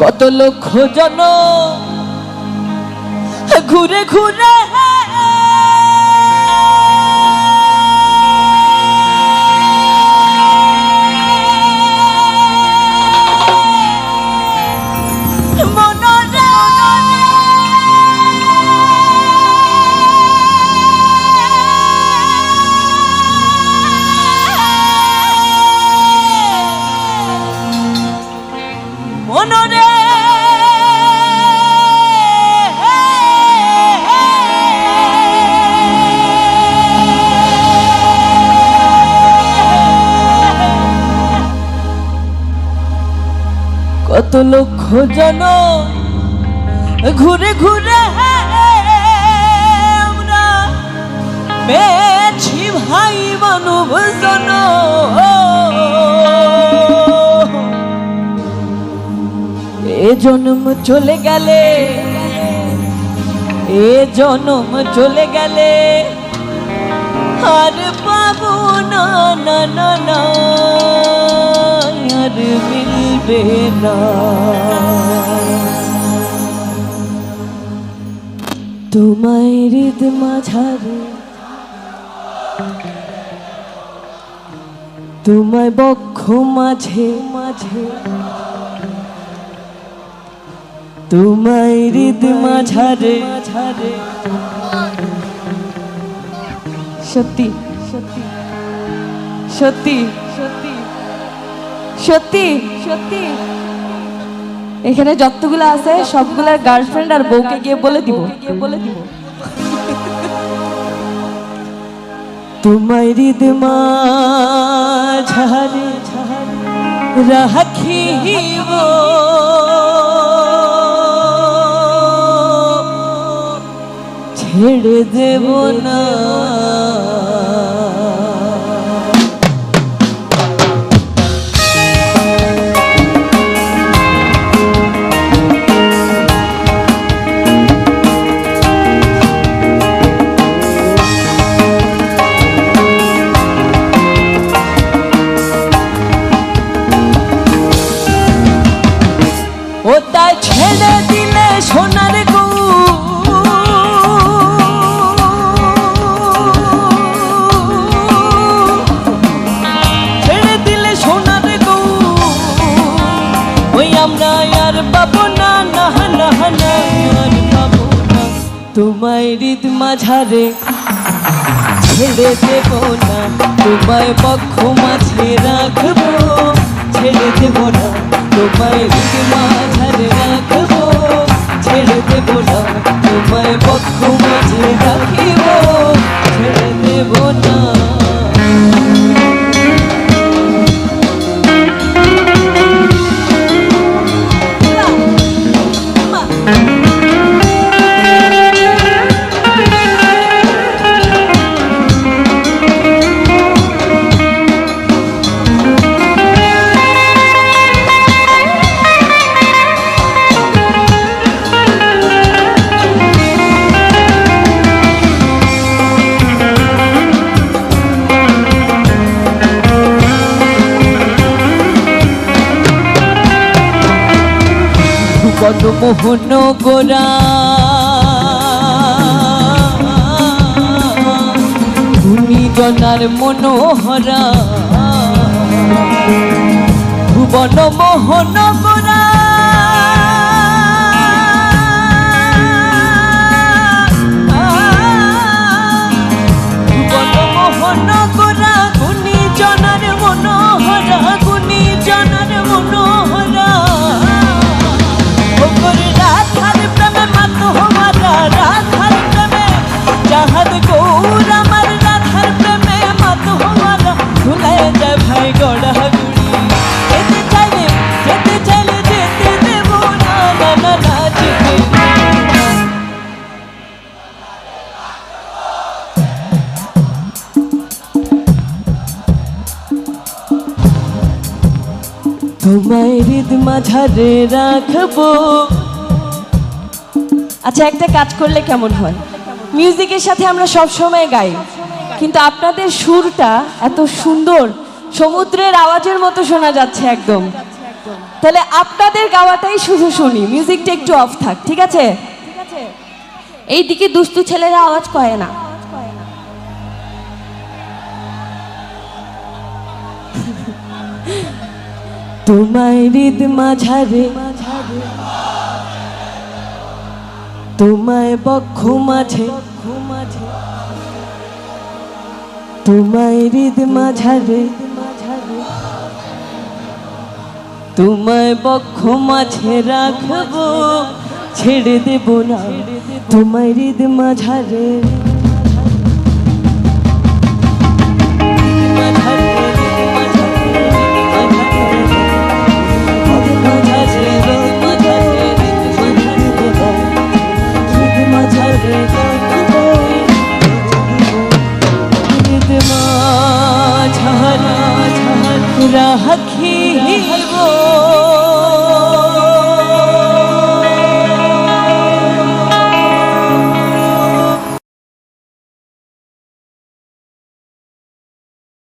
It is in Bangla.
কত লক্ষ জন ঘুরে ঘুরে কত লক্ষ জন ঘুরে ঘুরে আমরা ভাই মানব জন। এ জন্ম চলে গেলে, এ জন্ম চলে গেলে আর পাবো না না না। না। তোমায় হৃদ মাঝারে। তোমায় বক্ষ মাঝে মাঝে। তোমায় হৃদ মাঝারে। মাঝারে সত্যি সত্যি সত্যি সত্যি। সত্যি সত্যি। এখানে যতগুলো আছে, সবগুলার গার্লফ্রেন্ড আর বউকে গিয়ে বলে দিব। বলে দিব হৃদ মাঝারে রাখিব। ছেড়ে দেব না। না না না না আর পাবো না তোমায় হৃদ মাঝারে ছেড়ে দেব না, তোমায় পক্ষ মাঝে রাখব, ছেড়ে দেব না, তোমায় হৃদ মাঝারে রাখব, ছেড়ে দেব না, তোমায় পক্ষ মাঝে রাখিব, ছেড়ে দেব না। কত মোহন গোরা। ভূমি জনার মনোহরা। ভুবন মোহন গোরা। তোমায় হৃদ মাঝারে রাখব। আচ্ছা একটা কাজ করলে কেমন হয়? মিউজিকের সাথে আমরা সব সময় গাই, কিন্তু আপনাদের সুরটা এত সুন্দর, সমুদ্রের আওয়াজের মতো শোনা যাচ্ছে একদম। তাহলে আপনাদের গাওয়াটাই শুধু শুনি, মিউজিকটা একটু অফ থাক, ঠিক আছে? এইদিকে দুস্তু ছেলেরা আওয়াজ করে না। তোমায় হৃদ মাঝারে, তোমায় বক্ষ মাঝে, তোমায় হৃদ মাঝারে, তোমায় বক্ষ মাঝে রাখব, ছেড়ে দেব না। তোমায় হৃদ মাঝারে রাখি